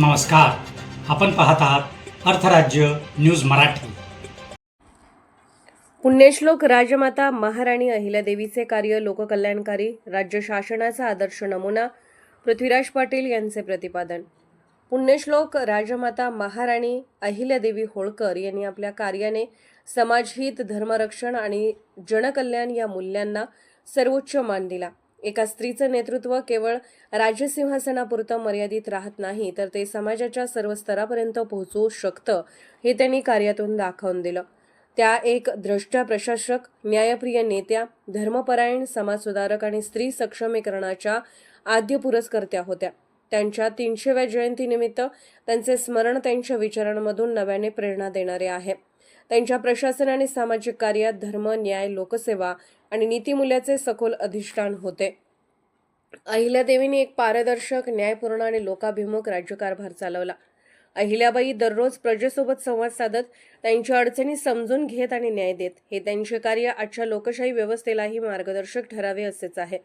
नमस्कार. आपण पाहत आहात अर्थराज्य न्यूज मराठी. पुण्यश्लोक राजमाता महाराणी अहिल्यादेवीचे कार्य लोककल्याणकारी राज्य शासनाचा आदर्श नमुना पृथ्वीराज पाटील यांचे प्रतिपादन. पुण्यश्लोक राजमाता महाराणी अहिल्यादेवी होळकर यांनी आपल्या कार्याने समाजहित धर्मरक्षण आणि जनकल्याण या मूल्यांना सर्वोच्च मान दिला. एका स्त्रीचं नेतृत्व केवळ राज्यसिंहासनापुरतं मर्यादित राहत नाही तर ते समाजाच्या सर्व स्तरापर्यंत पोहोचवू शकतं हे त्यांनी कार्यातून दाखवून दिलं. त्या एक द्रष्ट्या प्रशासक न्यायप्रिय नेत्या धर्मपरायण समाजसुधारक आणि स्त्री सक्षमीकरणाच्या आद्य पुरस्कर्त्या होत्या. त्यांच्या तीनशेव्या जयंतीनिमित्त त्यांचे स्मरण त्यांच्या विचारांमधून नव्याने प्रेरणा देणारे आहे. त्यांच्या प्रशासन आणि सामाजिक कार्यात धर्म न्याय लोकसेवा आणि नीतिमूल्याचे सखोल अधिष्ठान होते. अहिल्यादेवींनी एक पारदर्शक न्यायपूर्ण आणि लोकाभिमुख राज्यकारभार चालवला. अहिल्याबाई दररोज प्रजेसोबत संवाद साधत त्यांच्या अडचणी समजून घेत आणि न्याय देत. हे त्यांचे कार्य आजच्या लोकशाही व्यवस्थेलाही मार्गदर्शक ठरावे असेच आहे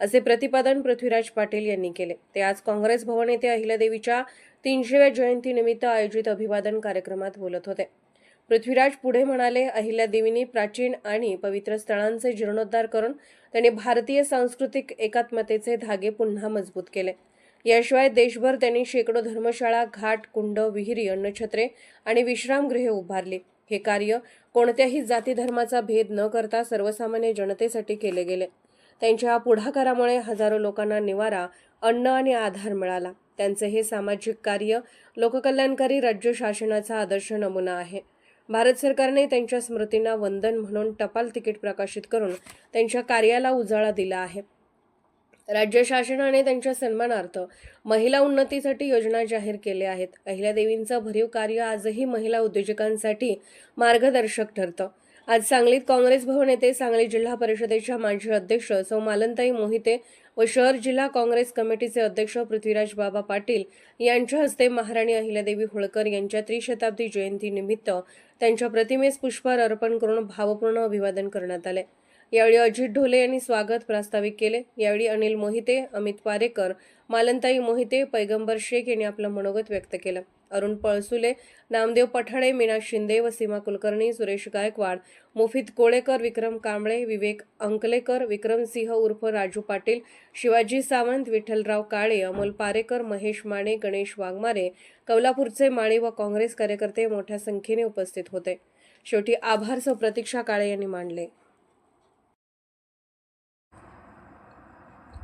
असे प्रतिपादन पृथ्वीराज पाटील यांनी केले. ते आज काँग्रेस भवन येथे अहिल्यादेवीच्या तीनशेव्या जयंतीनिमित्त आयोजित अभिवादन कार्यक्रमात बोलत होते. पृथ्वीराज पुढे म्हणाले अहिल्यादेवींनी प्राचीन आणि पवित्र स्थळांचे जीर्णोद्धार करून त्यांनी भारतीय सांस्कृतिक एकात्मतेचे धागे पुन्हा मजबूत केले. याशिवाय देशभर त्यांनी शेकडो धर्मशाळा घाट कुंड विहिरी अन्नछत्रे आणि विश्रामगृहे उभारली. हे कार्य कोणत्याही जाती धर्माचा भेद न करता सर्वसामान्य जनतेसाठी केले गेले. त्यांच्या पुढाकारामुळे हजारो लोकांना निवारा अन्न आणि आधार मिळाला. त्यांचे हे सामाजिक कार्य लोककल्याणकारी राज्य शासनाचा आदर्श नमुना आहे. भारत सरकारने त्यांच्या स्मृतींना वंदन म्हणून टपाल तिकीट प्रकाशित करून त्यांच्या कार्याला उजाळा दिला आहे. राज्य शासनाने त्यांच्या सन्मानार्थ महिला उन्नतीसाठी योजना जाहीर केल्या आहेत. अहिल्यादेवींचं भरीव कार्य आजही महिला उद्योजकांसाठी मार्गदर्शक ठरतं. आज सांगलीत काँग्रेस भवन येथे सांगली जिल्हा परिषदेच्या माजी अध्यक्ष सौ मालनताई मोहिते व शहर जिल्हा काँग्रेस कमिटीचे अध्यक्ष पृथ्वीराज बाबा पाटील यांच्या हस्ते महाराणी अहिल्यादेवी होळकर यांच्या त्रिशताब्दी जयंतीनिमित्त त्यांच्या प्रतिमेस पुष्पहार अर्पण करून भावपूर्ण अभिवादन करण्यात आले. यावेळी अजित ढोले यांनी स्वागत प्रास्ताविक केले. यावेळी अनिल मोहिते अमित पारेकर मालनताई मोहिते पैगंबर शेख यांनी आपलं मनोगत व्यक्त केलं. अरुण पळसुले नामदेव पठाडे मीना शिंदे व सीमा कुलकर्णी सुरेश गायकवाड मुफित कोळेकर विक्रम कांबळे विवेक अंकलेकर विक्रमसिंह उर्फ राजू पाटील शिवाजी सावंत विठ्ठलराव काळे अमोल पारेकर महेश माने गणेश वाघमारे कौलापूरचे माळी व काँग्रेस कार्यकर्ते मोठ्या संख्येने उपस्थित होते. शेवटी आभार सह प्रतीक्षा काळे यांनी मांडले.